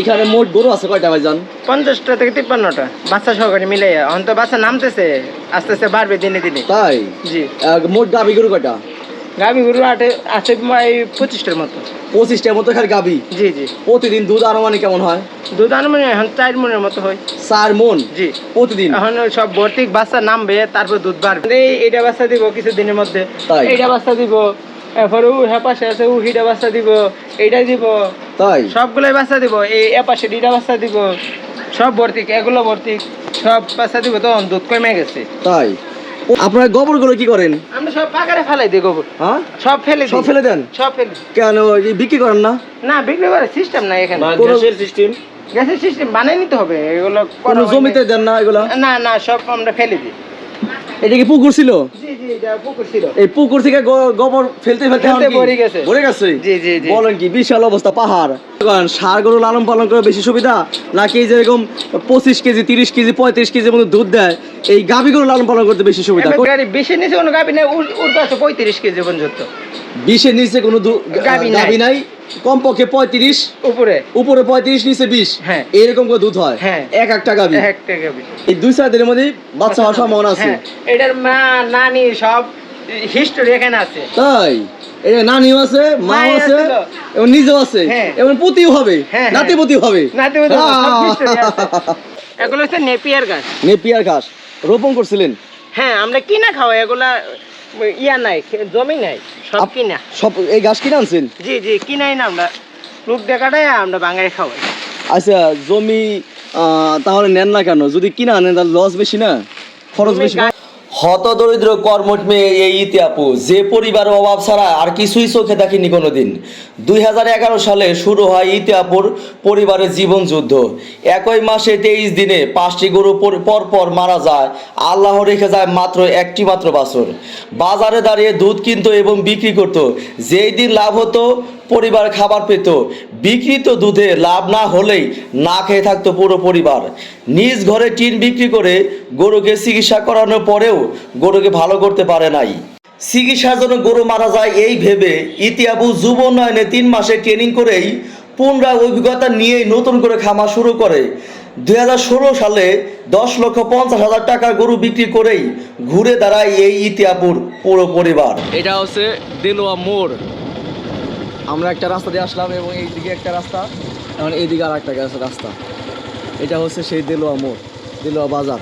এখানে মোট গরু আছে কয়টা ভাইজান? পঞ্চাশটা থেকে তিপ্পান্নটা। বাচ্চা সহকারে মিলে এখন তো বাচ্চা নামতেছে আস্তে আস্তে বাড়বে দিনে দিনে। তাই? জি। মোট গাবি গরু কয়টা? গাভি গরু আটে আছে পঁচিশটার মতো। পঁচিশটার মতো খালি গাবি জি জি। প্রতিদিন দুধ আনুমানিক কেমন হয়? দুধ আনুমানিক এখন চার মনের মতো হয়। চার মন? জি। প্রতিদিন? এখন সব ভর্তিক বাচ্চা নামবে তারপর দুধ বাড়বে। এই এইটা বাচ্চা দিব কিছু দিনের মধ্যে? এইটা বাচ্চা দিব এরপরে উ হ্যাঁ পাশে আছে উ হিটা বাচ্চা দিব এইটা দিব। তাই? সবগুলোই বাচ্চা দিব এই এপাশে ডিটা বাচ্চা দিব সব ভর্তিক এগুলো ভর্তিক সব বাচ্চা দিব তখন দুধ কমে গেছে। তাই? আপনারা গোবরগুলো কি করেন? আমরা সব পাকারে ফেলাই দিই গোবর। হ্যাঁ? সব ফেলে সব ফেলে দেন? সব ফেলে কেন বিক্রি করেন না? না বিক্রি করার সিস্টেম নাই এখানে। কোনো সিস্টেম গ্যাসের সিস্টেম বানাই নিতে হবে এগুলো করা কোনো জমিতে দেন না এগুলা? না না সব আমরা ফেলে দিই। এটা কি পুকুর ছিল এই পুকুর থেকে গোবর ফেলতে ফেলতে? ভরে গেছে। ভরে। বলেন কি বিশাল অবস্থা পাহাড় সার গরু লালন পালন করে বেশি সুবিধা নাকি যেরকম পঁচিশ কেজি তিরিশ কেজি পঁয়ত্রিশ কেজি মতো দুধ দেয় এই গাভী গরু লালন পালন করতে বেশি সুবিধা বেশি নিচে কোনো গাবি নেই কাছে পঁয়ত্রিশ কেজি পর্যন্ত বিশের নিচে কোনো গাভী নাই। কমপক্ষে পঁয়ত্রিশ উপরে। উপরে পঁয়ত্রিশ নিচে বিশ। হ্যাঁ। এরকম করে দুধ হয়। হ্যাঁ। এক একটা গাভী একটা গাবি এই দুই চার দিনের মধ্যে বাচ্চা হওয়ার সম্ভাবনা আছে। হ্যাঁ, এটার মা নানি সব হিস্টোরি এখানে আছে। তাই? এটা নানিও আছে মাও আছে এবং নিজেও আছে। হ্যাঁ। এবং পুতিও হবে। হ্যাঁ, নাতি হ্যাঁ। পুতিও হবে। এগুলো হচ্ছে নেপিয়ার গাছ নেপিয়ার ঘাস। রোপণ করছিলেন। হ্যাঁ আমরা কিনা খাওয়াই। এগুলা ইয়া নাই জমি নাই সব কিনা। সব এই গাছ কিনে আনছেন? জি জি কিনাই না আমরা। লোক দেখাটাই আমরা বাঙালি খাওয়াই আচ্ছা জমি আহ, তাহলে নেন না কেন? যদি কিনা আনেন তাহলে লস বেশি না? খরচ বেশি গা- হত দরিদ্র কর্মঠ মেয়ে এই ইতিহাপু যে পরিবারের অভাব ছাড়া আর কিছুই চোখে দেখিনি কোনোদিন। দুই হাজার এগারো সালে শুরু হয় ইতিহাপুর পরিবারের জীবন যুদ্ধ। একই মাসে তেইশ দিনে পাঁচটি গরু পর পর পর মারা যায়। আল্লাহ রেখে যায় মাত্র একটি মাত্র বাছর। বাজারে দাঁড়িয়ে দুধ কিনতো এবং বিক্রি করত। যেই দিন লাভ হতো পরিবার খাবার পেত। বিক্রিত দুধে লাভ না হলেই না খেয়ে থাকতো পুরো পরিবার। নিজ ঘরে টিন বিক্রি করে গরুকে চিকিৎসা করানোর পরেও গরুকে ভালো করতে পারে নাই। চিকিৎসার জন্য গরু মারা যায় এই ভেবে ইতিহাবু যুব উন্নয়নে তিন মাসে ট্রেনিং করেই পুনরায় অভিজ্ঞতা নিয়েই নতুন করে খামার শুরু করে। দুই হাজার ষোলো সালে দশ লক্ষ পঞ্চাশ হাজার টাকার গরু বিক্রি করেই ঘুরে দাঁড়ায় এই ইতিহাপুর পুরো পরিবার। এটা হচ্ছে দেলোয়া মোড়। আমরা একটা রাস্তা দিয়ে আসলাম এবং এইদিকে একটা রাস্তা এবং এইদিকে আর একটা গেছে রাস্তা। এটা হচ্ছে সেই দেলোয়া মোড় দেলোয়া বাজার।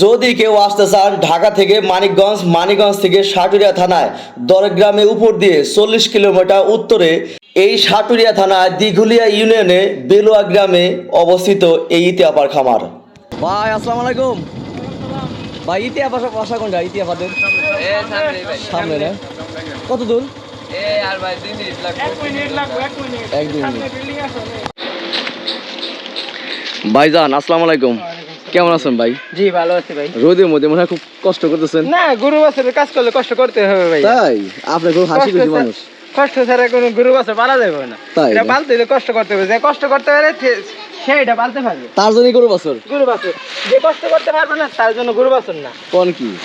যদি কেউ আসতে চান ঢাকা থেকে মানিকগঞ্জ মানিকগঞ্জ থেকে সাটুরিয়া থানায় দরগ্রামে উপর দিয়ে চল্লিশ কিলোমিটার উত্তরে এই সাটুরিয়া থানায় দিঘুলিয়া ইউনিয়নে বেলুয়া গ্রামে অবস্থিত এই ইতিহাপার খামার। ভাই আসসালামু আলাইকুম। ভাই ইতিয়া বাসা কোনটা বাদের সামনে কত দূর ভাইজান আসসালামু আলাইকুম। কেমন আছেন ভাই? জি ভালো আছে ভাই। রোদের মধ্যে মনে হয় খুব কষ্ট করতেছেন। না গরু বাছরের কাজ করলে কষ্ট করতে হবে ভাই। তাই? আপনি খুব হাসি খুশি মানুষ। কষ্ট ছাড়া কোনো গরু বাছর পালা যাবে না। তাই এটা পালতে হলে কষ্ট করতে হবে। যে কষ্ট করতে পারে সে- এটা পালতে পারবে। তার জন্যই গরু বছর? গরু বাছর। যে কষ্ট করতে পারবে না তার জন্য গরু বাছর না। কোন কি?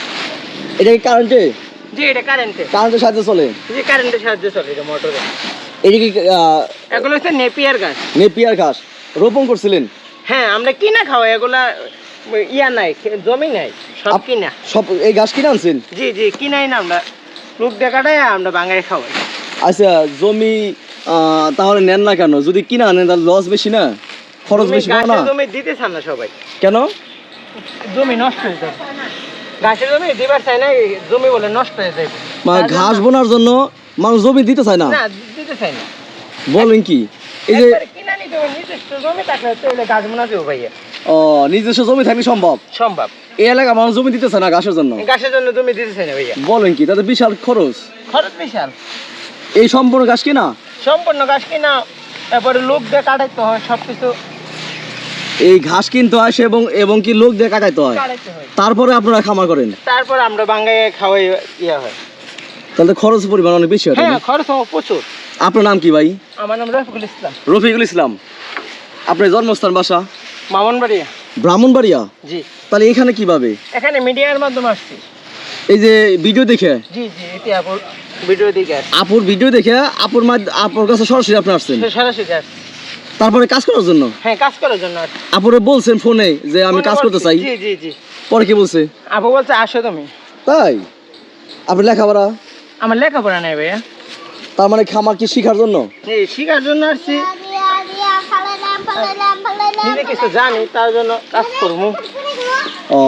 এটা কি কারেন্টে জি এটা কারেন্টে কারেন্টের সাহায্যে চলে? জি কারেন্টের সাহায্যে চলে এটা মোটরে এটা কি এগুলো হচ্ছে নেপিয়ার গাছ। নেপিয়ার ঘাস। রোপণ করছিলেন? হ্যাঁ আমরা কিনা খাওয়াই এগুলা ইয়া নাই জমি নাই সব কিনা। সব এই কিনে আনছেন? জি জি কিনাই না আমরা। লোক দেখাটাই আমরা বাঙালি খাওয়াই। আচ্ছা জমি তাহলে নেন না কেন? যদি কিনা আনেন তাহলে লস বেশি না? খরচ বেশি না? জমি দিতে চান না সবাই। কেন? জমি নষ্ট হয়ে যাবে। গাছের জমি দিবার চাই না জমি বলে নষ্ট হয়ে মানে ঘাস বোনার জন্য মানুষ জমি দিতে চায় না? না দিতে চাই না। বলেন কি এই যে নিজস্ব জমি ও নিজস্ব থাকলে সম্ভব? সম্ভব। এই এলাকা মানুষ জমি দিতে চায় না ঘাসের জন্য? গাছের জন্য জমি দিতে চাই না ভাইয়া। বলেন কি তাতে বিশাল খরচ। খরচ বিশাল। এই সম্পূর্ণ ঘাস কিনা? সম্পূর্ণ গাছ কিনা তারপরে লোক দিয়ে কাটাইতে হয় সব কিছু এই ঘাস কিনতে হয় এবং এবং কি লোক দিয়ে কাটাইতে হয়? তারপরে আপনারা খামার করেন? তারপর আমরা বাঙ্গাই খাওয়াই ইয়া হয়। তাহলে খরচ পরিমাণ অনেক বেশি হয় হ্যাঁ খরচ প্রচুর। আপনার নাম কি ভাই? আমার নাম রফিকুল ইসলাম। রফিকুল ইসলাম। আপনার জন্মস্থান বাসা? মামনবাড়িয়া। ব্রাহ্মণবাড়িয়া? জি। তাহলে এখানে কীভাবে? এখানে মিডিয়ার মাধ্যমে আসছি। এই যে ভিডিও দেখে? জি জি ইতিহাপুর ভিডিও দিকে আসছি। আপুর ভিডিও দেখে আপুর মাধ্য- আপুর কাছে সরাসরি আপনি আসছেন? সরাসরি আসছি। তারপরে কাজ করার জন্য? হ্যাঁ কাজ করার জন্য। আপুরে বলছেন ফোনে যে আমি কাজ করতে চাই। জি জি জি। পরে কি বলছে? আপু বলছে আসো তুমি। তাই? আপনি লেখাপড়া? আমার লেখাপড়া নেই ভাইয়া। তার মানে খামার কি শিখার জন্য? এই শিখার জন্য আসছি। নিজে কিছু জানি তার জন্য কাজ করব। ও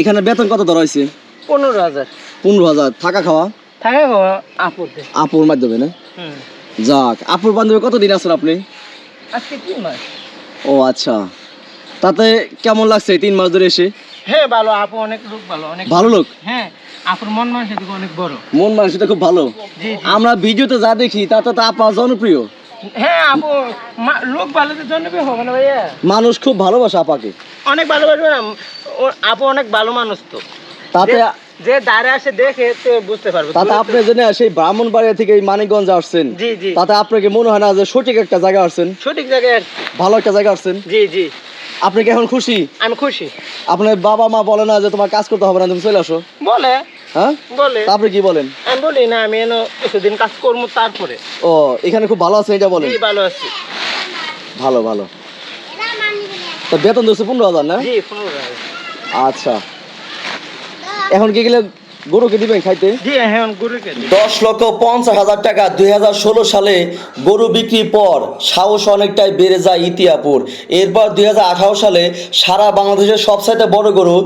এখানে বেতন কত ধরা হয়েছে? পনেরো হাজার। পনেরো হাজার। থাকা খাওয়া? থাকে গো আপুতে আপুর মাধ্যমে না? যাক আপুর বান্ধবী কতদিন আছেন আপনি? আজকে তিন মাস। ও আচ্ছা। তাতে কেমন লাগছে তিন মাস ধরে এসে? হ্যাঁ ভালো। আপু অনেক লোক ভালো। অনেক ভালো লোক? হ্যাঁ আপুর মন মানুষ অনেক বড়। মন মানসিকতা খুব ভালো। আমরা ভিডিওতে যা দেখি তাতে তো আপনার জনপ্রিয়। হ্যাঁ আপু লোক ভালো তো জন্য হবে না ভাইয়া? মানুষ খুব ভালোবাসে আপাকে। অনেক ভালোবাসবে আপু অনেক ভালো মানুষ তো। তাতে যে- যে আসে দেখে তো বুঝতে পারবে। তাতে আপনি জেনে সেই ব্রাহ্মণবাড়িয়া থেকে এই মানিকগঞ্জ আসছেন জি জি। তাতে আপনাকে মনে হয় না যে সঠিক একটা জায়গা আসছেন? সঠিক জায়গায় ভালো একটা জায়গা আসছেন? জি জি। আপনি কি এখন খুশি? আমি খুশি। আপনার বাবা মা বলে না যে তোমার কাজ করতে হবে না তুমি চলে আসো। বলে। হ্যাঁ? বলে। আপনি কি বলেন? আমি বলি না আমি এনো কিছুদিন কাজ করব তারপরে। ও এখানে খুব ভালো আছে এটা বলেন। ভালো আছি। ভালো ভালো। তো বেতন দিচ্ছে পনেরো হাজার না? জি পনেরো হাজার। আচ্ছা। এখন কি গেলে গরুকে দিবেন খাইতে জি হ্যাঁ গুরুকে দিই। দশ লক্ষ পঞ্চাশ হাজার টাকা দুই হাজার ষোলো সালে গরু বিক্রির পর সাহস অনেকটাই বেড়ে যায় ইতিয়াপুর এরপর দুই হাজার আঠারো সালে সারা বাংলাদেশের সবচাইতে বড় গরু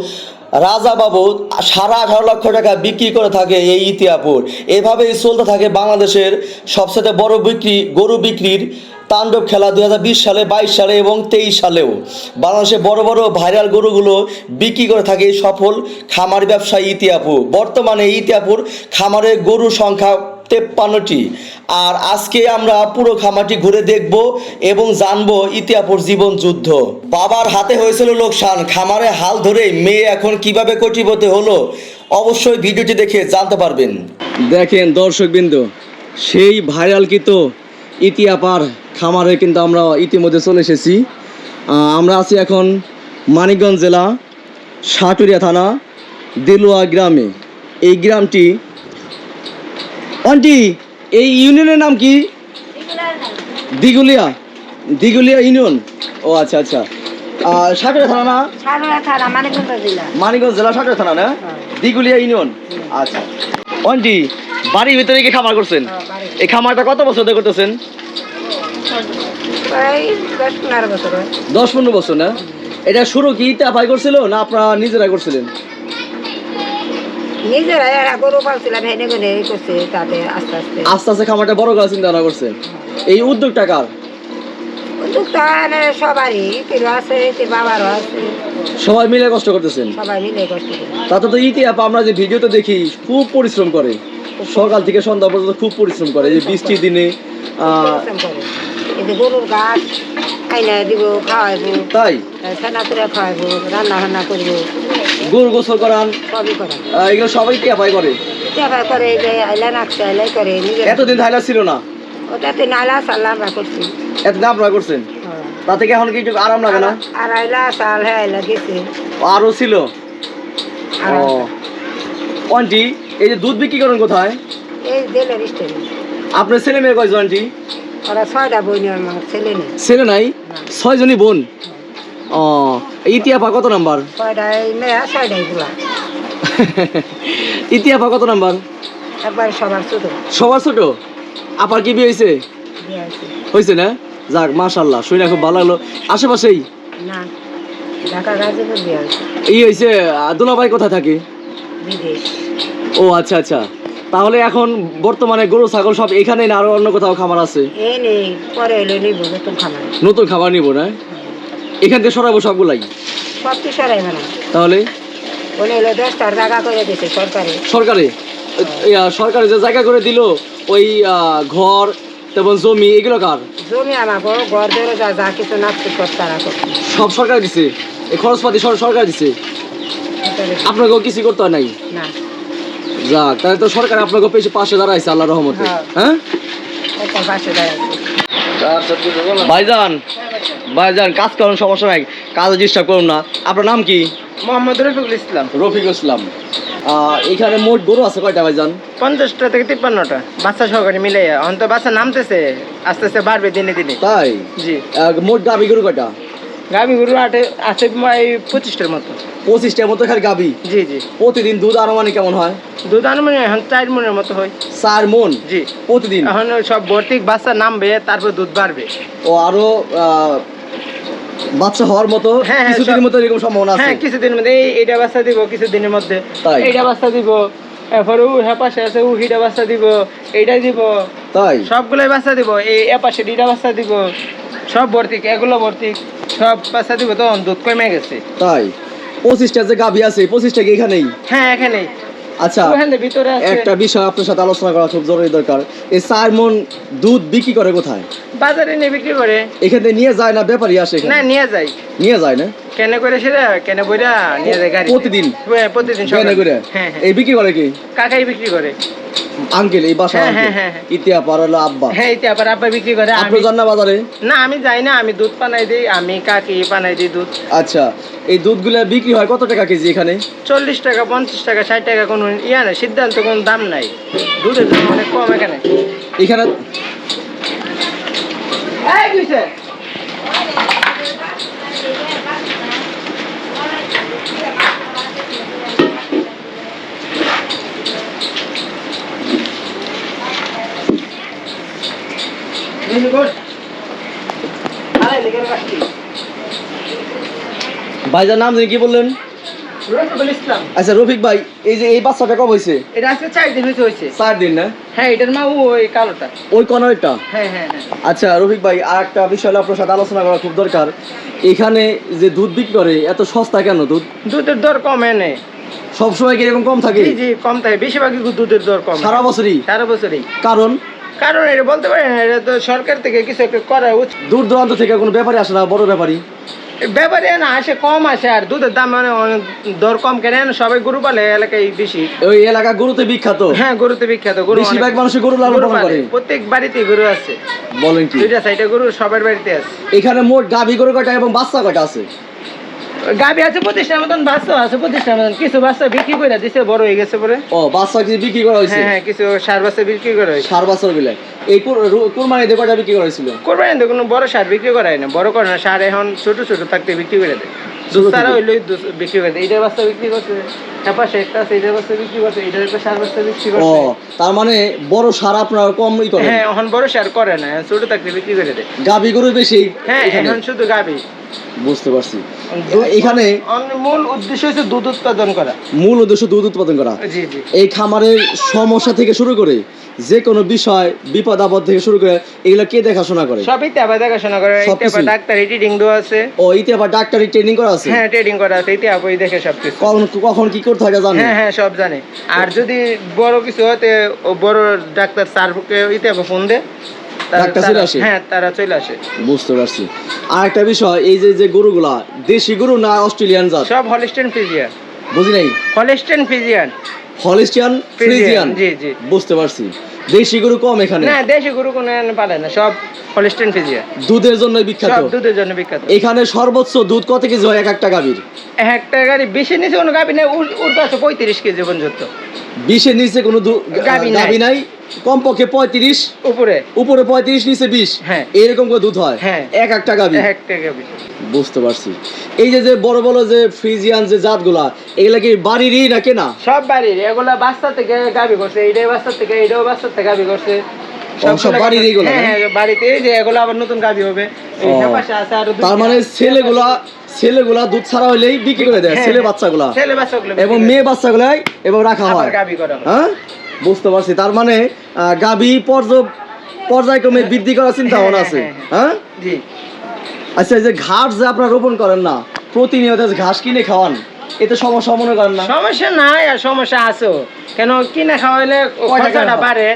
রাজা বাবু সারা আঠারো লক্ষ টাকা বিক্রি করে থাকে এই ইতিহাপুর। এভাবেই চলতে থাকে বাংলাদেশের সবচেয়ে বড় বিক্রি, গরু বিক্রির তাণ্ডব খেলা দু হাজার বিশ সালে, বাইশ সালে এবং তেইশ সালেও। বাংলাদেশে বড় বড় ভাইরাল গরুগুলো বিক্রি করে থাকে সফল খামার ব্যবসায়ী ইতিহাপুর। বর্তমানে ইতিহাপুর খামারের গরুর সংখ্যা তেপ্পান্নটি। আর আজকে আমরা পুরো খামারটি ঘুরে দেখব এবং জানব ইতিয়াপুর জীবন যুদ্ধ। বাবার হাতে হয়েছিল লোকসান, খামারে হাল ধরে মেয়ে এখন কীভাবে কোটিপতি হলো, অবশ্যই ভিডিওটি দেখে জানতে পারবেন। দেখেন দর্শক বিন্দু সেই ভাইরাল কি তো ইতিয়াপার খামারে কিন্তু আমরা ইতিমধ্যে চলে এসেছি। আমরা আছি এখন মানিকগঞ্জ জেলা সাটুরিয়া থানা, দেলুয়া গ্রামে। এই গ্রামটি আন্টি এই ইউনিয়নের নাম কি? দিগুলিয়া। দিগুলিয়া ইউনিয়ন ও আচ্ছা আচ্ছা। সাটুরিয়া থানা না? মানিকগঞ্জ জেলা। মানিকগঞ্জ থানা না? দিগুলিয়া ইউনিয়ন আচ্ছা। আন্টি বাড়ির ভিতরে কি খামার করছেন? এই খামারটা কত বছর ধরে করতেছেন? দশ পনেরো বছর হয়। না? এটা শুরু কি ইটা পাই করছিল না আপনারা নিজেরা করছিলেন? নিজেরা এরা গরু পালছিলাম হেনে গুনে এই করছে তাতে আস্তে আস্তে। আস্তে আস্তে খামারটা বড় করার চিন্তা ভাবনা করছে। এই উদ্যোগটা কার? উদ্যোগটা সবারই আছে তির বাবারও আছে। সবাই মিলে কষ্ট করতেছেন? সবাই মিলে কষ্ট তাতে তো ইতি আপা আমরা যে ভিডিওতে দেখি খুব পরিশ্রম করে। সকাল থেকে সন্ধ্যা পর্যন্ত খুব পরিশ্রম করে। এই যে বৃষ্টির দিনে পরিশ্রম করে। এই যে গরুর গাছ আইনা দিব খাওয়াইবো। তাই? ছানা খাওয়াইবো রান্না বান্না করব। গরু গোসল করান এগুলো সবাই ইতি আপাই করে? দেখা করে এই যে আইলা নাকছে আইলাই করে নিজে এতদিন ছিল না? ওটাতে নালা সাল্লা আমরা করছি। এতদিন আপনারা করছেন? হ্যাঁ। তাতে কি এখন কি একটু আরাম লাগে না? আর আইলা সাল হ্যাঁ আইলা গেছে। আরও ছিল? ও। আন্টি এই যে দুধ বিক্রি করেন কোথায়? এই স্টেশন। আপনার ছেলে মেয়ে কয়জন আন্টি? ওরা ছয়টা আমার ছেলে নেই। ছেলে নাই? ছয়জনই বোন? ও ইতিহাপা কত নাম্বার? ইতিহাপা কত নাম্বার? একবার সবার ছোট। সবার ছোট? আপার কি বিয়ে হয়েছে হয়েছে না? যাক মাশাল্লাহ শুনে খুব ভালো লাগল। আশেপাশেই? না ঢাকা গাজীপুর বিয়ে হয়েছে এই হয়েছে দুলাভাই কোথায় থাকে? বিদেশ। ও আচ্ছা আচ্ছা। তাহলে এখন বর্তমানে গরু ছাগল সব এখানে না? আরও অন্য কোথাও খামার আছে? পরে নতুন খাবার নতুন খাবার নিব না? এখান থেকে সরাবো সবগুলাই? সব কিছু সরাই না তাহলে? দশটার জায়গা করে দিছে সরকারে। সরকারে? সরকারে যে জায়গা করে দিল ওই ঘর তেমন জমি এগুলো কার? জমি আমাকে ঘর ধরে যা যা কিছু নাচছে সব তারা সব সরকার দিছে? এই খরচপাতি সব সরকার দিছে? আপনাকেও কিছু করতে হয় নাই? না। যাক তাহলে তো সরকার আপনাকে পেছে পাশে দাঁড়াইছে আল্লাহ রহমতে হ্যাঁ। হ্যাঁ? ভাইজান ভাইজান কাজ করুন সমস্যা নাই। কাজে ডিস্টার্ব করুন না। আপনার নাম কি? মোহাম্মদ রফিকুল ইসলাম। রফিক ইসলাম। আহ, এখানে মোট গরু আছে কয়টা ভাইজান পঞ্চাশটা থেকে তিপ্পান্নটা। বাচ্চা সহকারে মিলে এখন তো বাচ্চা নামতেছে আস্তে আস্তে বাড়বে দিনে দিনে। তাই? জি। মোট দাবি গরু কয়টা? গাভী গরু আটে আছে এই পঁচিশটার মতো। পঁচিশটার মতো খালি গাবি? জি জি। প্রতিদিন দুধ আনুমানিক কেমন হয়? দুধ আনুমানিক এখন চার মনের মতো হয়। চার মন? জি। প্রতিদিন? এখন সব ভর্তি বাচ্চা নামবে তারপর দুধ বাড়বে। ও আরও বাচ্চা হওয়ার মতো হ্যাঁ, হ্যাঁ, কিছুদিনের মতো এরকম সম্ভাবনা আছে? হ্যাঁ কিছুদিনের মধ্যে। এই এইটা বাচ্চা দিব কিছুদিনের মধ্যে? এইটা বাচ্চা দিব। এরপর ও হেপাশে আছে ও হিটা বাচ্চা দিব। এইটা দিব। তাই? সবগুলোই বাচ্চা দিব। এই এপাশে ডিটা বাচ্চা দিব। সব ভর্তি এগুলো ভর্তি সব বাচ্চা দিব তো দুধ কমে গেছে। তাই? পঁচিশটা যে গাভি আছে পঁচিশটা কি এখানেই? হ্যাঁ এখানেই। আচ্ছা ভিতরে একটা বিষয় আপনার সাথে আলোচনা করা খুব জরুরি দরকার। এই চার মন দুধ বিক্রি করে কোথায়? বাজারে নিয়ে বিক্রি করে। এখানে নিয়ে যায় না ব্যাপারী আসে এখানে? না নিয়ে যায়। নিয়ে যায় না? কেন করে সেটা? কেন বইরা নিয়ে যায় গাড়ি প্রতিদিন? প্রতিদিন কেন। করে? হ্যাঁ হ্যাঁ। এই বিক্রি করে কি? কাকাই বিক্রি করে। আঙ্কেল এই বাসা হ্যাঁ, হ্যাঁ, হ্যাঁ, হ্যাঁ। পার হলো আব্বা। হ্যাঁ আবার আব্বা বিক্রি করে। আপনি আমি যান না বাজারে? না আমি যাই না আমি দুধ পানাই দিই আমি কাকি পানাই দিই দুধ। আচ্ছা এই দুধগুলো বিক্রি হয় কত টাকা কেজি এখানে? চল্লিশ টাকা পঞ্চাশ টাকা ষাট টাকা কোনো ইয়া নেই সিদ্ধান্ত কোনো দাম নাই। দুধের দাম অনেক কম এখানে। এখানে এই কিসে? নিনি কর। আরে, লিখে রাখছি। ভাইজার নাম জানি কি বললেন? আচ্ছা রফিক ভাই এই যে এই বাচ্চাটা কবে হয়েছে? এটা আজকে চার দিন হয়েছে হয়েছে চার দিন না? হ্যাঁ এটার মা ওই কালোটা। ওই কর্নারটা হ্যাঁ হ্যাঁ হ্যাঁ। আচ্ছা রফিক ভাই আর একটা বিষয় আপনার সাথে আলোচনা করা খুব দরকার। এখানে যে দুধ বিক্রি করে এত সস্তা কেন দুধ? দুধের দর কমে নেই সবসময় কি এরকম কম থাকে? জি জি কম থাকে। বেশিরভাগই দুধের দর কম। সারা বছরই? সারা বছরই। কারণ? কারণ এটা বলতে পারি না, এটা তো সরকার থেকে কিছু একটা করা উচিত। দূর দূরান্ত থেকে কোনো ব্যাপারে আসে না বড় ব্যাপারী ব্যাপারে না আসে কম আসে আর দুধের দাম মানে অনেক দর কম কেন সবাই গরু পালে এলাকায় বেশি। ওই এলাকা গরুতে বিখ্যাত। হ্যাঁ গরুতে বিখ্যাত গরু বেশিরভাগ মানুষের গরু লালন পালন করে। প্রত্যেক বাড়িতে গরু আছে। বলেন কি? দুইটা সাইডে গরু সবার বাড়িতে আছে। এখানে মোট গাভী গরু কয়টা এবং বাচ্চা কয়টা আছে? গাবি আছে প্রতিষ্ঠার মতন বাচ্চা আছে প্রতিষ্ঠার মতন। কিছু বাচ্চা বিক্রি করে দিছে বড় হয়ে গেছে পরে। ও বাচ্চা কিছু বিক্রি করা হয়েছে? হ্যাঁ হ্যাঁ কিছু সার বাচ্চা বিক্রি করা হয়েছে। সার এই কুর- রু- কুরবানিতে কয়টা বিক্রি করা হয়েছিল? করবেন তো কোনো বড় সার বিক্রি করায় না বড় করে না সার এখন ছোট ছোট থাকতে বিক্রি করে দেয়। বিক্রি করে দেয়। বাচ্চা বিক্রি করছে। একটা আছে এইটার বাচ্চা বিক্রি করছে। একটা সার বাচ্চা বিক্রি ও করছে। তার মানে বড় সার আপনার কমই করে হ্যাঁ এখন বড় সার করে না। ছোট থাকতে বিক্রি করে দেয়। গাভী গরু বেশি হ্যাঁ এখন শুধু গাবি। বুঝতে পারছি। এখানে মূল উদ্দেশ্য হচ্ছে দুধ উৎপাদন করা। মূল উদ্দেশ্য দুধ উৎপাদন করা। এই খামারের সমস্যা থেকে শুরু করে যে কোনো বিষয় বিপদ আপদ থেকে শুরু করে এগুলো কে দেখাশোনা করে? সবই তেবা দেখাশোনা করে। সবকিছুই? তেবা ডাক্তার দেওয়া আছে। ও ইতে আবার ডাক্তারি ট্রেনিং করা আছে? হ্যাঁ ট্রেডিং করা আছে। ইতি আপই দেখে সবকিছু। কখন কখন কি করতে হয় এটা জানে হ্যাঁ হ্যাঁ সব জানে। আর যদি বড় কিছু ও বড় ডাক্তার স্যারকে ইতে ফোন দে। তারা- চলে আসে? হ্যাঁ তারা চলে আসে। বুঝতে পারছি। আর একটা বিষয় এই যে যে গরুগুলা দেশি গরু না অস্ট্রেলিয়ান জাত? সব হলিস্টেন ফিজিয়ান বুঝি নাই? হলিস্টেন ফিজিয়ান হলিস্টিয়ান ফ্রিজিয়ান জি জি। বুঝতে পারছি। দেশি গরু কম এখানে? না দেশি গরু কোনো এখানে পালে না সব হলিস্টেন দুধের জন্য বিখ্যাত? সব দুধের জন্য বিখ্যাত। এখানে সর্বোচ্চ দুধ কত কেজি হয়? এক একটা গাভীর? এক একটা গাড়ি বেশি নিচে কোনো গাবি নেই পঁয়ত্রিশ কেজি পর্যন্ত। বিশের নিচে কোনো দু- গাভী নাই। কমপক্ষে পঁয়ত্রিশ উপরে। উপরে পঁয়ত্রিশ নিচে বিশ। হ্যাঁ। এরকম করে দুধ হয়। হ্যাঁ। এক একটা গাভী একটা গাবি। বুঝতে পারছি। এই যে যে বড় বড় যে ফ্রিজিয়ান যে জাতগুলা এগুলা কি বাড়িরই না কেনা? সব বাড়ির এগুলা বাচ্চা থেকে গাবি করছে এইটাই বাচ্চা থেকে এইটাও বাচ্চা থেকে গাবি করছে। গাবি। তার মানে ছেলেগুলা ছেলেগুলা দুধ ছাড়া হইলেই বিক্রি করে দেয় হ্যাঁ, ছেলে হ্যাঁ। বাচ্চাগুলা ছেলে বাচ্চাগুলো এবং মেয়ে বাচ্চাগুলাই এবং রাখা হয়। গাবি হয়। হ্যাঁ? বুঝতে পারছি। তার মানে গাভী পর্য- পর্যায়ক্রমে বৃদ্ধি করার চিন্তা ভাবনা আছে। হ্যাঁ, হ্যাঁ। জি। আচ্ছা এই যে ঘাস যে আপনারা রোপণ করেন না প্রতিনিয়ত ঘাস কিনে খাওয়ান এতে সমস্যা মনে করেন না? সমস্যা নাই আর সমস্যা আছে কেন কিনে খাওয়াইলে খরচাটা বাড়ে?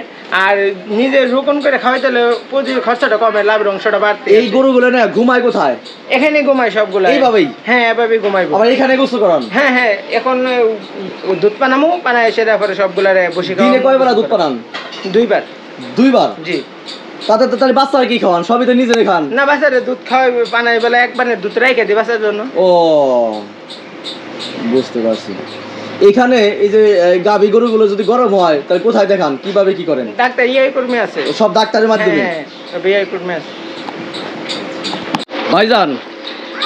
আর নিজে রোপণ করে খাওয়াই তাহলে প্রতি খরচাটা কমে লাভের অংশটা বাড়তে এই। গরুগুলো না ঘুমায় কোথায়? এখানে ঘুমাই সবগুলো। এইভাবেই? হ্যাঁ এভাবেই ঘুমাইবো আবার এখানে গোসল করান? হ্যাঁ হ্যাঁ এখন দুধ পানামো পানায় এসে তারপরে সবগুলারে বসে দিনে খাওয়াবো। কয়বেলা দুধ পানান দুইবার। দুইবার? জি। তাতে তো তাহলে বাচ্চারা কি খাওয়ান? সবই তো নিজেরে খান? না বাচ্চারে দুধ খাওয়াই পানাই বেলা একবার দুধ রেখে দিই বাচ্চার জন্য। ও বুঝতে পারছি। এখানে এই যে গাভী গরুগুলো যদি গরম হয় তাহলে কোথায় দেখান? কীভাবে কি করেন? ডাক্তার ইআই কর্মী আছে। সব ডাক্তারের মাধ্যমে? হ্যাঁ বিআই কর্মী আছে। ভাইজান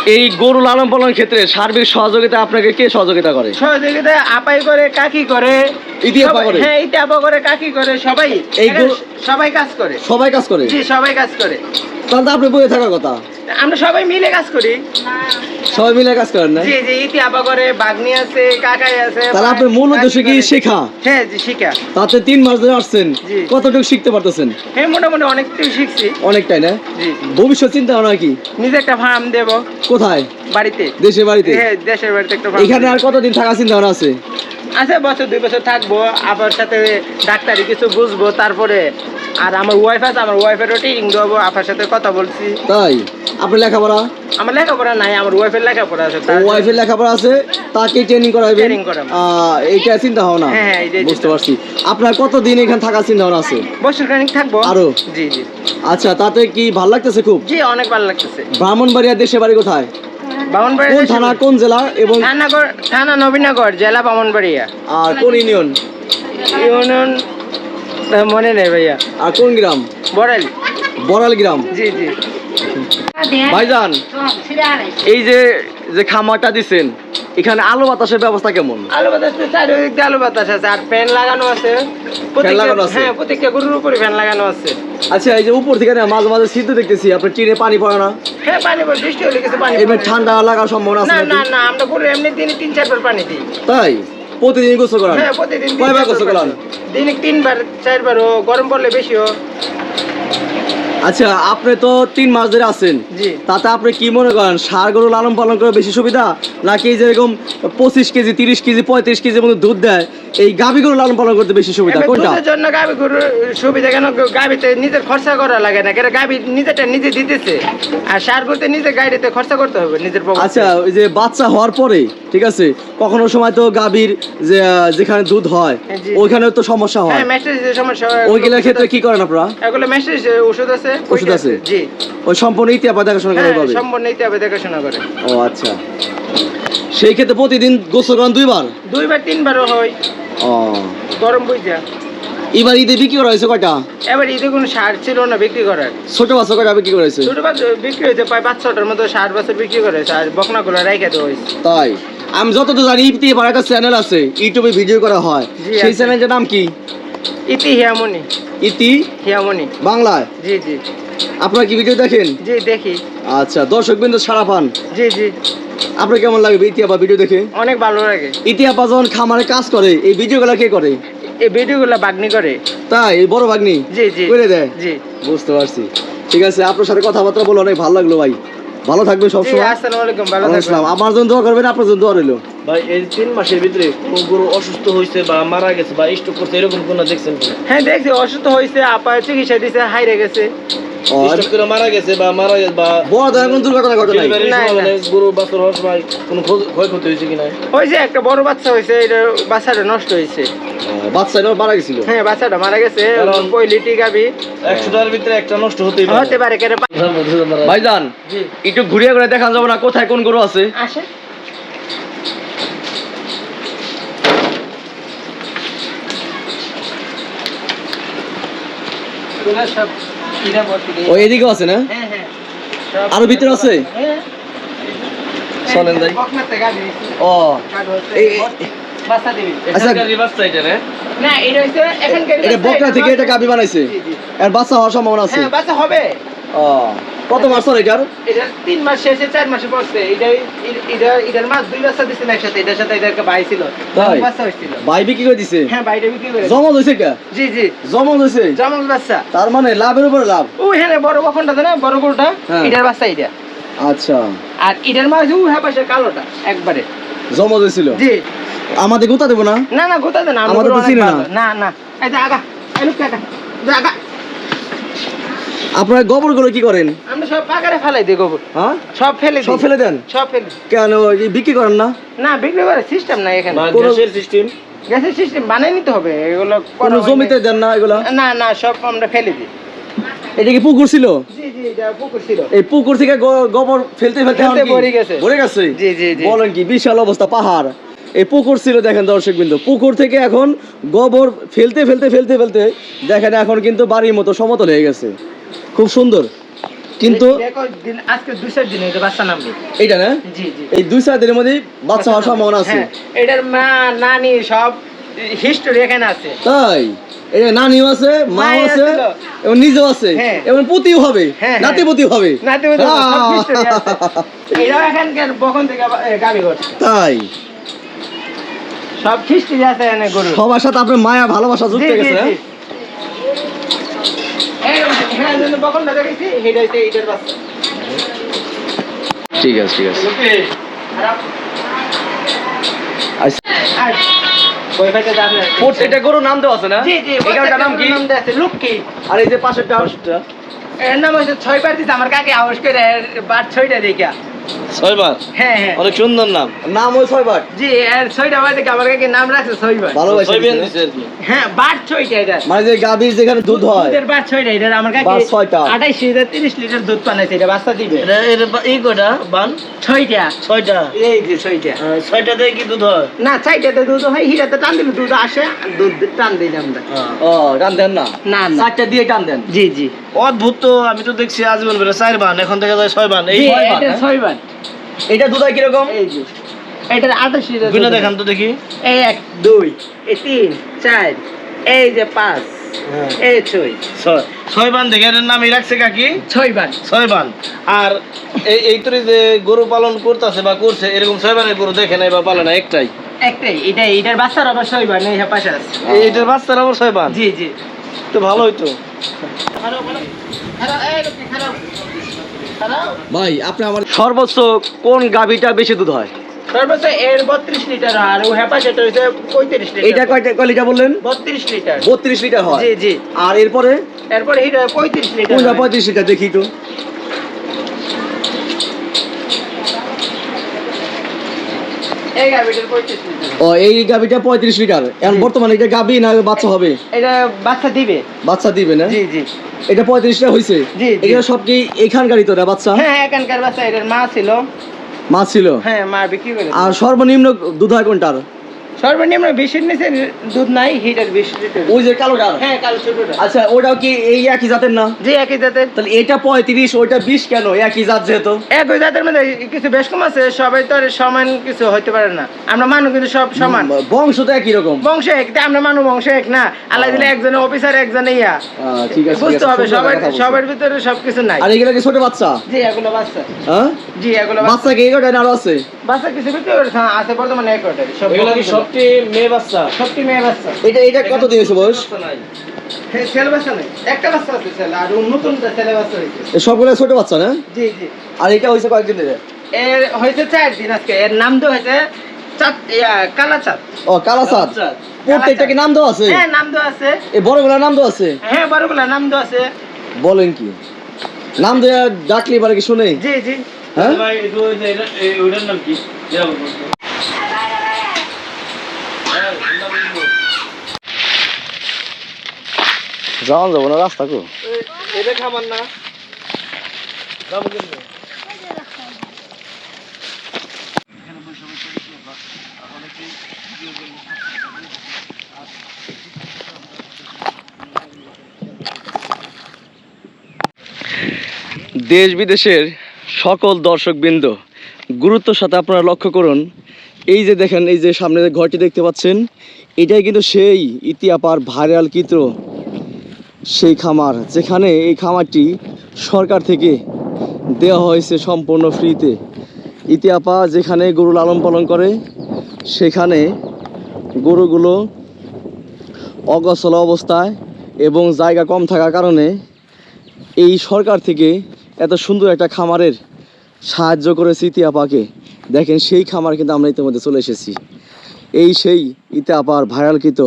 এই গরু লালন পালন ক্ষেত্রে সার্বিক সহযোগিতা আপনাকে কে সহযোগিতা করে? সহযোগিতা আপাই করে কাকি করে। ইতি আপা সবাই- করে? হ্যাঁ ইতি আপা করে কাকি করে সবাই। এই গরু- সবাই কাজ করে। সবাই কাজ করে? জি সবাই কাজ করে। তাহলে তো আপনি বয়ে থাকার কথা। আমরা সবাই মিলে কাজ করি। সবাই মিলে কাজ করেন না? জি জি ইতি আপা করে বাগনি আছে কাকাই আছে তাহলে আপনার মূল উদ্দেশ্য কি শেখা? হ্যাঁ জি শিখা। তাতে তিন মাস ধরে আসছেন কতটুকু শিখতে পারতেছেন? হ্যাঁ মোটামুটি অনেক কিছু শিখছি। অনেকটাই না? জি ভবিষ্যৎ চিন্তা ভাবনা কি? নিজে একটা ফার্ম দেব। কোথায়? বাড়িতে। দেশের বাড়িতে? হ্যাঁ দেশের বাড়িতে একটা এখানে আর কতদিন থাকার চিন্তা ভাবনা আছে? আছে বছর দুই বছর থাকব। আবার সাথে ডাক্তারি কিছু বুঝব। তারপরে আর আমার ওয়াইফ আছে আমার ওয়াইফেরও ট্রেনিং দেবো আপনার সাথে কথা বলছি। তাই? আপনার লেখাপড়া? আমার লেখাপড়া নাই আমার ওয়াইফের লেখাপড়া আছে ওয়াইফের লেখাপড়া আছে তাকে ট্রেনিং করাবেন এইটা চিন্তা ভাবনা? হ্যাঁ, হ্যাঁ, বুঝতে পারছি। আপনার কতদিন এখানে থাকার চিন্তা ভাবনা আছে? বছর খানিক থাকব। আরও? জি জি। আচ্ছা তাতে কি ভালো লাগতেছে খুব? জি অনেক ভালো লাগতেছে। ব্রাহ্মণবাড়িয়া দেশে বাড়ি কোথায়? কোন থানা কোন জেলা এবং থানাগর থানা নবীনগর জেলা বামনবাড়িয়া। আর কোন ইউনিয়ন? ইউনিয়ন মনে নেই ভাইয়া। আর কোন গ্রাম? বড়াইল বড়াল গ্রাম। জি জি। ভাইজান এই যে যে খামারটা দিছেন এখানে আলো বাতাসের ব্যবস্থা কেমন? আলু বাতাস চারিদিক দিয়ে বাতাস আছে আর ফ্যান লাগানো আছে। প্রত্যেকটা- লাগানো আছে? হ্যাঁ প্রত্যেকটা গরুর উপরে ফ্যান লাগানো আছে। আচ্ছা এই যে উপর থেকে না মাঝে মাঝে সিদ্ধ দেখতেছি আপনার টিনে পানি পড়ে না? হ্যাঁ পানি পড়ে বৃষ্টি হলে কিছু পানি এবার ঠান্ডা লাগার সম্ভাবনা আছে না না না আমরা গরু এমনি দিনে তিন চারবার পানি দিই। তাই? প্রতিদিন গোসল করান? হ্যাঁ প্রতিদিন কয়বার চারবার গোসল করান? দিনে তিনবার চারবারও গরম পড়লে বেশিও আচ্ছা আপনি তো তিন মাস ধরে আছেন। জি। তাতে আপনি কি মনে করেন সার গরু লালন পালন করে বেশি সুবিধা? নাকি এই যেরকম পঁচিশ কেজি তিরিশ কেজি পঁয়ত্রিশ কেজি মতো দুধ দেয় এই গাভী গরু লালন পালন করতে বেশি সুবিধা? কোনটা? জন্য গাভী গরুর সুবিধা কেন? গাভীতে নিজের খরচা করা লাগে না কেন গাভী নিজেরটা নিজে দিতেছে। আর সার করতে নিজে গাড়িতে খরচা করতে হবে নিজের আচ্ছা ওই যে বাচ্চা হওয়ার পরে ঠিক আছে? কখনো সময় তো গাভীর যে যেখানে দুধ হয় ওইখানে তো সমস্যা হয়। হ্যাঁ হয়, ওইগুলোর ক্ষেত্রে। কি করেন আপনারা? এগুলো ম্যাস্টারিজ ওষুধ আছে ওষুধ আছে? জি। ওই সম্পূর্ণ ইতিহাস দেখাশোনা করে হ্যাঁ পাবে সম্পূর্ণ দেখাশোনা করে। ও আচ্ছা। সেই ক্ষেত্রে প্রতিদিন গোসল করেন দুইবার? দুইবার তিনবারও হয়। ও। গরম বুঝা এবার ঈদে বিক্রি করা হয়েছে কয়টা? এবার ঈদে কোনো সার ছিল না বিক্রি করার। ছোট বাচ্চা কয়টা বিক্রি করা হয়েছে? ছোট বাচ্চা বিক্রি হয়েছে প্রায় পাঁচ ছটার মতো ষাট বছর বিক্রি করে আর বকনাগুলো রেখে দেওয়া হয়েছে। তাই? আমি যতদূর জানি ইতি পাড়া একটা চ্যানেল আছে ইউটিউবে ভিডিও করা হয়। জি, সেই আছে। চ্যানেলটার নাম কি? ইতি হিয়ামনি। ইতি হিয়ামনি। বাংলায়? জি জি। আপনারা কি ভিডিও দেখেন? জি দেখি। আচ্ছা দর্শক বিন্দু সারা পান। জি জি। আপনার কেমন লাগবে ইতিহাপা ভিডিও দেখে? অনেক ভালো লাগে। ইতিহাপা যখন খামারে কাজ করে এই ভিডিওগুলো কে করে? এই ভিডিওগুলো বাগনি করে। তাই এই বড় ভাগ্নি জি জি। করে দেয়? জি। বুঝতে পারছি। ঠিক আছে আপনার সাথে কথাবার্তা বলে অনেক ভালো লাগল ভাই। ভালো থাকবেন সবসময়। আসসালামু আলাইকুম ভালো থাকবেন। আমার জন্য দোয়া করবেন আপনার জন্য দোয়া রইল। ভাই এই তিন মাসের ভিতরে কোনো গরু অসুস্থ হয়েছে বা মারা গেছে বা করছে এরকম কোনো দেখছেন হ্যাঁ দেখছি অসুস্থ হয়েছে আপা চিকিৎসা দিছে হাইরে গেছে। ও, স্ট্রোক করে মারা গেছে বা মারা গেছে বা বড় ধরনের দুর্ঘটনা ঘটে নাই? ডেলিভারির না, সময় না। মানে গরু বাছুর হওয়ার সময় কোনো ক্ষয়ক্ষতি হয়েছে কিনা? হয়েছে একটা বড় বাচ্চা হয়েছে এটা বাচ্চাটা নষ্ট হয়েছে। মারা গেছিল? হ্যাঁ বাচ্চাটা মারা গেছে একশোটার ভিতরে একটা নষ্ট পারে। হতে পারে ভাইজান একটু ঘুরিয়ে ঘুরে দেখা যাবে না কোথায় কোন গরু আছে? আসে এগুলো সব ইরা ভর্তি দিয়ে- ও এদিকেও আছে না? হ্যাঁ, হ্যাঁ। আরও ভিতরে আছে? হ্যাঁ। চলেন দিয়েছি। ও। আচ্ছা। এটা বকনা থেকে এটা কাবি বানাইছে। আর বাচ্চা হওয়ার সম্ভাবনা আছে। হ্যাঁ, বাচ্চা হবে। ও। কত মাস চলে এটার? এটা তিন মাস শেষে চার মাসে পড়ছে। এটা এটা এটার মাস দুই বাচ্চা দিছিল একসাথে এটার সাথে এটার ভাই ছিল? বাচ্চা হয়েছিল। ভাই বিক্রি করে দিছে? হ্যাঁ ভাইটা বিক্রি করে জমজ হয়েছে কে জি জি। জমজ হয়েছে? জমজ বাচ্চা। তার মানে লাভের উপরে লাভ? ও হ্যাঁ বড় বখনটা না বড় গরুটা হ্যাঁ। এটার বাচ্চা এটা। আচ্ছা। আর এটার মাছ ও হ্যাঁ পাশে কালোটা একবারে। জমজ হয়েছিল? জি। আমাদের গুতা দেবো না? না না গোতা দেন আমাদের তো চিনে না। না না। এই আগা এই লোক কাকা আগা। আপনারা গোবরগুলো কি করেন? আমরা সব পাকারে ফেলাই দিই গোবর। হ্যাঁ? সব ফেলে সব ফেলে দেন? সব ফেলে। কেন বিক্রি করেন না? না বিক্রি করে সিস্টেম নাই এখানে। গ্যাসের সিস্টেম গ্যাসের সিস্টেম বানাই নিতে হবে। এগুলো কোনো জমিতে দেন না এগুলা? না না সব আমরা ফেলে দিই। এটা কি পুকুর ছিল? জি জি এটা পুকুর ছিল। এই পুকুর থেকে গোবর ফেলতে ফেলতে? ভরে গেছে। ভরে গেছে? জি, জি, জি। বলেন কি বিশাল অবস্থা পাহাড়। এই পুকুর ছিল দেখেন দর্শক বিন্দু পুকুর থেকে এখন গোবর ফেলতে ফেলতে ফেলতে ফেলতে দেখেন এখন কিন্তু বাড়ির মতো সমতল হয়ে গেছে। খুব সুন্দর। কিন্তু আজকে দুশোর দিন এটা বাচ্চা নামবে। এইটা না? জি জি। এই দুই চার দিনের মধ্যেই বাচ্চা হওয়ার সম্ভাবনা আছে। হ্যাঁ, এটার মা নানি সব হিস্টোরি এখানে আছে। তাই? এই নানিও আছে মাও মাও আছে এবং নিজেও আছে। হ্যাঁ। এবং পুতিও হবে হ্যাঁ, হবে। সব তাই? খিস্টি আছে গরু সবার সাথে আপনার মায়া ভালোবাসা যুক্ত গেছে হ্যাঁ? জন্য বাচ্চা। ঠিক আছে ঠিক আছে। আচ্ছা গরু নাম দেওয়া আছে না নাম কি নাম দেয়া আছে, লক্ষ্মী। আর এই যে পাশেরটা এর নাম হচ্ছে ছয় পার্টি আমার কাকে আওয়াজ করে বার ছয়টা দেখা ছয়বার? হ্যাঁ হ্যাঁ। অনেক সুন্দর নাম। নাম ওই ছয়বার? জি এর ছয়টা বার আমার কাকে নাম রাখছে? ছয়বার। ভালোবাসা ছয়বিয়ান দিছে দিছে আর কি। হ্যাঁ বার ছয়টা এটা। মানে যে গাভীর যেখানে দুধ হয়। দুধের বার ছয়টা এটা। আমার কাকে বার ছয়টা। আঠাইশ লিটার তিরিশ লিটার দুধ বানাইছে এটা। বাচ্চা দিবে। এটা এটা এই কয়টা? বান? ছয়টা। ছয়টা? এই যে ছয়টা। আহ, কি দুধ হয়? না চাইটাতে দুধ হয় হিরাতে টান দিলে দুধ আসে দুধ টান দিই আমরা। ও টান দেন না? না না। চারটা দিয়ে টান দেন। জি জি। অদ্ভুত তো আমি তো দেখছি আজীবন চার বান এখন দেখা যায় ছয় বান। এই ছয় বার, এটা দুধ হয় কীরকম? এই যে। এটার আঠাশ লিটার দুধ। দেখান তো দেখি। এই এক। দুই এই তিন চার এই যে পাঁচ এই ছয়। ছয়। ছয় বান দেখে এর নামই রাখছে কাকি? ছয়বার ছয় বান। আর এই এই তোর যে গরু পালন করতেছে বা করছে এরকম ছয় বানের গরু দেখে নাই বা পালে না একটাই? একটাই। এটা এটার বাচ্চার আবার ছয়বার নেই পাশে আছে। এটার বাচ্চার আবার ছয় বান? জি জি। তো ভালো হইতো ভাই আপনি আমার সর্বোচ্চ কোন গাভীটা বেশি দুধ হয়? সর্বোচ্চ এর বত্রিশ লিটার আর ও পাশে হচ্ছে পঁয়ত্রিশ লিটার। এইটা কয়টা কয় লিটার বললেন? বত্রিশ লিটার। বত্রিশ লিটার হয়। জি জি। আর এরপরে? এরপরে এটা পঁয়ত্রিশ লিটার কোনটা। পঁয়ত্রিশ লিটার? দেখি একটু। এই গাভিটার পঁয়ত্রিশ লিটার। ও এই গাভীটা পঁয়ত্রিশ লিটার। এখন বর্তমানে এটা গাভী না বাচ্চা হবে? এটা বাচ্চা দিবে। বাচ্চা দিবে না? জি জি। এটা পঁয়ত্রিশ টা হয়েছে। এটা সব কি এখানকারই তো বাচ্চা? হ্যাঁ এখানকার বাচ্চা এটার মা ছিল। মা ছিল? হ্যাঁ মা বিক্রি করে আর সর্বনিম্ন দুধ হয় কোনটার? সর্বনিম্ন বিশের নিচে দুধ নাই হিটার বিশ লিটার। ওই যে কালোটার হ্যাঁ কাল ছোটটা আচ্ছা ওটাও কি এই একই জাতের না? জি একই জাতের। তাহলে এটা পঁয়ত্রিশ ওইটা বিশ কেন? একই জাত যেহেতু। একই জাতের মধ্যে কিছু বেশ কম আছে সবাই তো আর সমান কিছু হইতে পারে না। আমরা মানুষ কিন্তু সব সমান। বংশ তো একই রকম। বংশ এক আমরা মানুষ বংশ এক না। আল্লাহ দিলে একজনে অফিসার একজনে ইয়া। ঠিক আছে বুঝতে হবে সবার সবার ভিতরে সবকিছু নাই। আর এগুলো কি ছোট বাচ্চা? জি এগুলো বাচ্চা। হ্যাঁ? জি এগুলো বাচ্চা। বাচ্চা কি এগারোটা আরও আছে? বাচ্চা কিছু ভিতরে আছে বর্তমানে এক সব এগুলো কি সবটি মেয়ে বাচ্চা সবটি মেয়ে বাচ্চা। এটা এটা কত দিন হয়েছে বয়স? সবগুলো ছোট বাচ্চা না? জি জি। আর এটা হয়েছে কয়েকদিন ধরে? এর হয়েছে চার দিন আজকে। এর নাম তো হয়েছে চাঁদ ইয়া, কালা চাঁদ। ও কালাসাদ প্রত্যেকটা কি নাম দেওয়া আছে? হ্যাঁ নাম তো আছে। এই বড়গুলোর নাম দেওয়া আছে? হ্যাঁ বড়গুলা নাম তো আছে। বলেন কি? নাম দেওয়া ডাকলি এবারে কি শুনে? জি জি। হ্যাঁ? ভাই ওইটার নাম কি যা বলব। যাওয়া যাব না রাস্তা কো? এটা খাবার না। যাব কিন্তু দেশ বিদেশের সকল দর্শকবৃন্দ গুরুত্বর সাথে আপনারা লক্ষ্য করুন। এই যে দেখেন এই যে সামনে যে ঘরটি দেখতে পাচ্ছেন এটাই কিন্তু সেই ইতিহাপার ভাইরাল চিত্র। সেই খামার, যেখানে এই খামারটি সরকার থেকে দেওয়া হয়েছে সম্পূর্ণ ফ্রিতে। ইতিহাপা যেখানে গরু লালন পালন করে, সেখানে গরুগুলো অগসল অবস্থায় এবং জায়গা কম থাকার কারণে এই সরকার থেকে এত সুন্দর একটা খামারের সাহায্য করেছে ইতি আপাকে দেখেন, সেই খামার কিন্তু আমরা ইতিমধ্যে চলে এসেছি। এই সেই ইতি আপার ভাইরালকৃত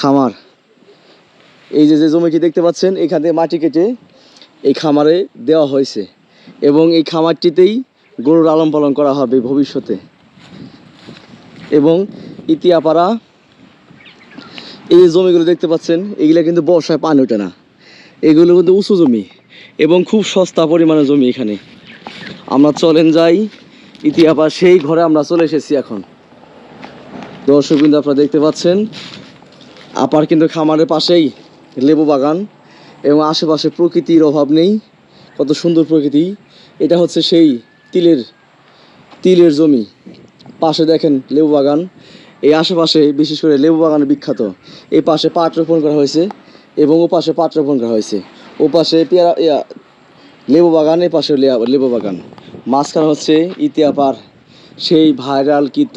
খামার। এই যে যে জমিটি দেখতে পাচ্ছেন, এখান মাটি কেটে এই খামারে দেওয়া হয়েছে। এবং এই খামারটিতেই গরুর লালন পালন করা হবে ভবিষ্যতে। এবং ইতিয়াপাড়া এই যে জমিগুলো দেখতে পাচ্ছেন, এগুলো কিন্তু বর্ষায় পানি ওঠে না। এগুলো কিন্তু উঁচু জমি এবং খুব সস্তা পরিমাণে জমি এখানে। আমরা চলেন যাই, ইতিহাপা সেই ঘরে আমরা চলে এসেছি এখন। দর্শক বিন্দু আপনারা দেখতে পাচ্ছেন, আপার কিন্তু খামারের পাশেই লেবু বাগান এবং আশেপাশে প্রকৃতির অভাব নেই। কত সুন্দর প্রকৃতি। এটা হচ্ছে সেই তিলের তিলের জমি। পাশে দেখেন লেবু বাগান। এই আশেপাশে বিশেষ করে লেবু বাগান বিখ্যাত। এই পাশে পাট রোপণ করা হয়েছে এবং ও পাশে পাট রোপণ করা হয়েছে। ও পাশে পেয়ারা লেবু বাগান এ পাশে লেবু বাগান। মাঝখানে হচ্ছে ইতিহাপার সেই ভাইরাল কিত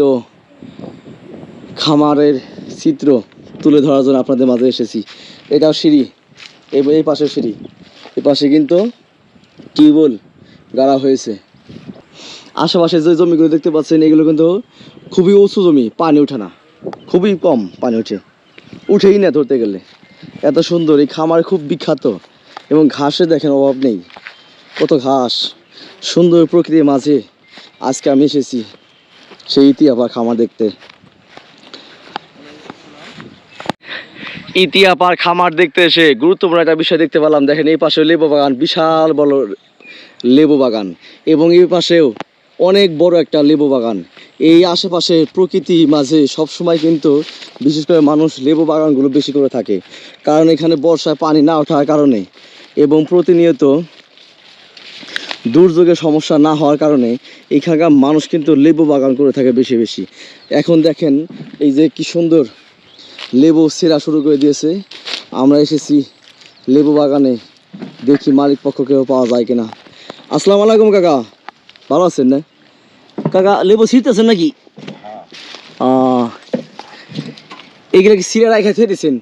খামারের চিত্র তুলে ধরার জন্য আপনাদের মাঝে এসেছি। এটাও সিঁড়ি। এই এই পাশে সিঁড়ি। এই পাশে কিন্তু টিউবওয়েল গাড়া হয়েছে। আশেপাশে যে জমিগুলো দেখতে পাচ্ছেন, এগুলো কিন্তু খুবই উঁচু জমি, পানি ওঠে না। খুবই কম পানি ওঠে উঠেই না ধরতে গেলে। এত সুন্দর, এই খামার খুব বিখ্যাত। এবং ঘাসে দেখেন অভাব নেই। কত ঘাস। সুন্দর প্রকৃতির মাঝে আজকে আমি এসেছি। সেই আবার খামার দেখতে। ইতিহাপার খামার দেখতে এসে গুরুত্বপূর্ণ একটা বিষয় দেখতে পেলাম। দেখেন, এই পাশে লেবু বাগান, বিশাল বড় লেবু বাগান এবং এই পাশেও অনেক বড় একটা লেবু বাগান। এই আশেপাশে প্রকৃতি মাঝে সব সময় কিন্তু বিশেষ করে মানুষ লেবু বাগানগুলো বেশি করে থাকে। কারণ এখানে বর্ষায় পানি না ওঠার কারণে এবং প্রতিনিয়ত দুর্যোগের সমস্যা না হওয়ার কারণে এখানকার মানুষ কিন্তু লেবু বাগান করে থাকে বেশি বেশি। এখন দেখেন, এই যে কি সুন্দর লেবু সেরা শুরু করে দিয়েছে। আমরা এসেছি লেবু বাগানে। দেখি মালিক পক্ষ কেউ পাওয়া যায় কিনা। আসসালামু আলাইকুম কাকা। ভালো আছেন না? কাকা লেবু ছিঁড়তেছেন নাকি? আহ, এগুলো কি সিরা রাখা থেকে দিয়েছেন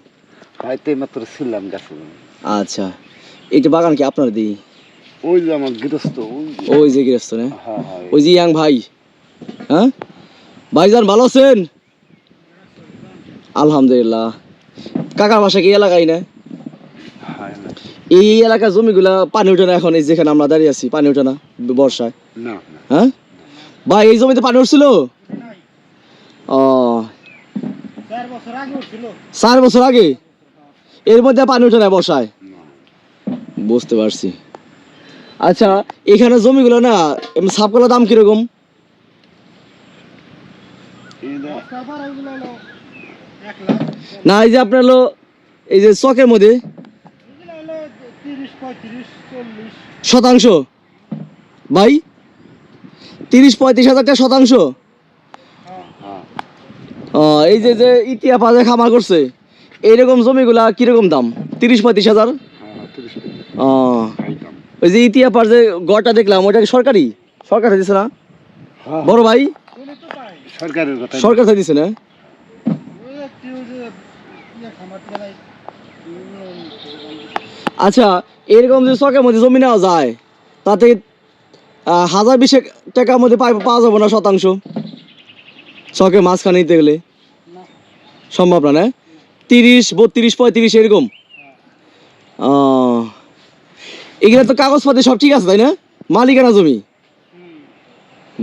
হয়তো মাত্র ছিলাম গাছে। আচ্ছা। এইটা বাগান কি আপনার দিই? ওই যে আমার গৃহস্থ ওই যে গৃহস্থ না? হ্যাঁ হ্যাঁ। ওই যে ইয়াং ভাই। হ্যাঁ? ভাইজান ভালো আছেন? আলহামদুলিল্লাহ। কাকার বাসা কি এলাকায় না? এই এলাকার জমিগুলা পানি ওঠে না এখন এই যেখানে আমরা দাঁড়িয়ে আছি পানি ওঠে না বর্ষায়? হ্যাঁ? ভাই এই জমিতে পানি উঠছিল? ও। চার বছর আগে? এর মধ্যে পানি ওঠে না বর্ষায়? বুঝতে পারছি। আচ্ছা এখানে জমিগুলো না সাপগুলোর দাম কীরকম? না এই যে আপনার হলো এই যে চকের মধ্যে? শতাংশ। ভাই তিরিশ পঁয়ত্রিশ হাজার টাকা শতাংশ? এই যে যে ইতিহাস বাজার খামার করছে এইরকম জমিগুলা কীরকম দাম? তিরিশ পঁয়ত্রিশ হাজার? হ্যাঁ ওই যে ইতিহাস পার যে গড়টা দেখলাম ওইটা কি সরকারি? সরকার দিছে না? হ্যাঁ। বড় ভাই? সরকার দিছে না? আচ্ছা এরকম যে চকের মধ্যে জমি নেওয়া যায়, তাতে হাজার বিশেক টাকার মধ্যে পাওয়া যাবে না শতাংশ? চকের মাঝখানে নিতে গেলে? সম্ভব না না? তিরিশ, বত্রিশ, পঁয়ত্রিশ, এরকম? এগুলো তো কাগজপাতি সব ঠিক আছে, তাই না? মালিকানা জমি?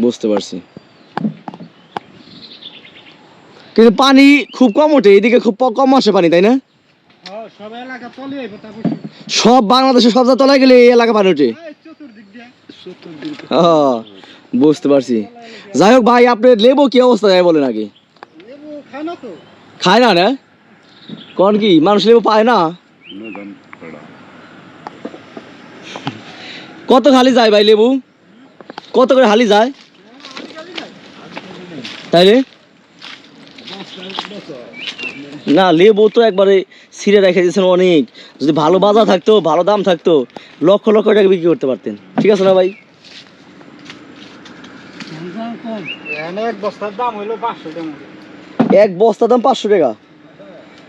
বুঝতে পারছি। কিন্তু পানি খুব কম ওঠে এদিকে খুব কম আসে পানি তাই না? সব বাংলাদেশে সব যা তলায় গেলে এই এলাকা পানি ওঠে। হ্যাঁ, বুঝতে পারছি। যাই হোক ভাই আপনার লেবু কি অবস্থা যায় বলেন আগে। খায় না না কোন কি মানুষ লেবু পায় না? কত খালি যায় ভাই লেবু? কত করে হালি যায়? তাই রে না লেবু তো একবারে ছিঁড়ে রেখে দিয়েছেন অনেক। যদি ভালো বাজার থাকতো ভালো দাম থাকতো লক্ষ লক্ষ টাকা বিক্রি করতে পারতেন। ঠিক আছে না ভাই? এক বস্তার দাম পাঁচশো টাকা। এক বস্তা দাম পাঁচশো টাকা?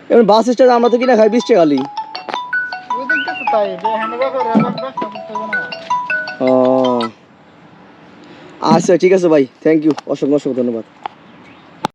এবার বাস স্ট্যান্ড আমরা তো কিনা খাই বিশ টাকা না। ও। আচ্ছা ঠিক আছে ভাই। থ্যাংক ইউ অসংখ্য অসংখ্য ধন্যবাদ।